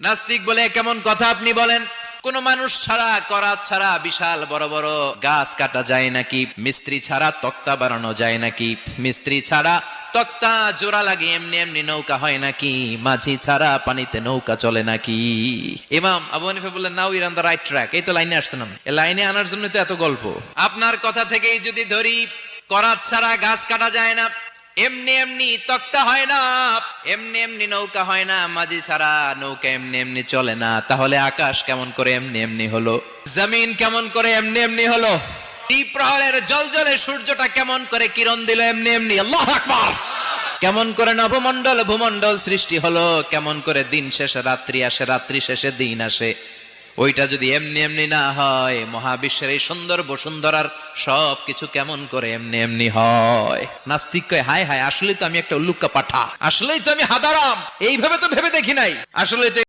নাস্তিক বলে কেমন কথা আপনি বলেন? কোন মানুষ ছাড়া, করাত ছাড়া বিশাল বড় বড় গাছ কাটা যায় নাকি? মিস্ত্রি ছাড়া তক্তা বানানো যায় নাকি? মিস্ত্রি ছাড়া তক্তা জোড়া লাগে, এমনি এমনি নৌকা হয় নাকি? মাঝি ছাড়া পানিতে নৌকা চলে নাকি? ইমাম আবু হানিফা বললেন নাও ইর অন দ্য রাইট ট্র্যাক এই তো লাইনে আপনি। এই লাইনে আনার জন্য তো এত গল্প। আপনার কথা থেকেই যদি ধরি, করাত ছাড়া গাছ কাটা যায় না। এমনি এমনি তক্তা হয় না, এমনি এমনি নৌকা হয় না, মাঝি ছাড়া নৌকা এমনি এমনি চলে না। তাহলে আকাশ কেমন করে এমনি এমনি হলো? জমিন কেমন করে এমনি এমনি হলো? প্রহরের জল জলে সূর্যটা কেমন করে কিরণ দিল এমনি এমনি? আল্লাহ আকবার! কেমন করে নবমণ্ডল ভূমণ্ডল সৃষ্টি হলো? কেমন করে দিন শেষে, রাত্রি আসে, রাত্রি শেষে দিন আসে? ওইটা যদি এমনি এমনি না হয়, মহাবিশ্বের এই সুন্দর বসুন্ধরার সব কিছু কেমন করে এমনি এমনি হয়? নাস্তিক কয়, হায় হায় আসলে তো আমি একটা উল্লুক্কা পাঠা, আসলেই তো আমি হাদারাম, এইভাবে তো ভেবে দেখি নাই আসলে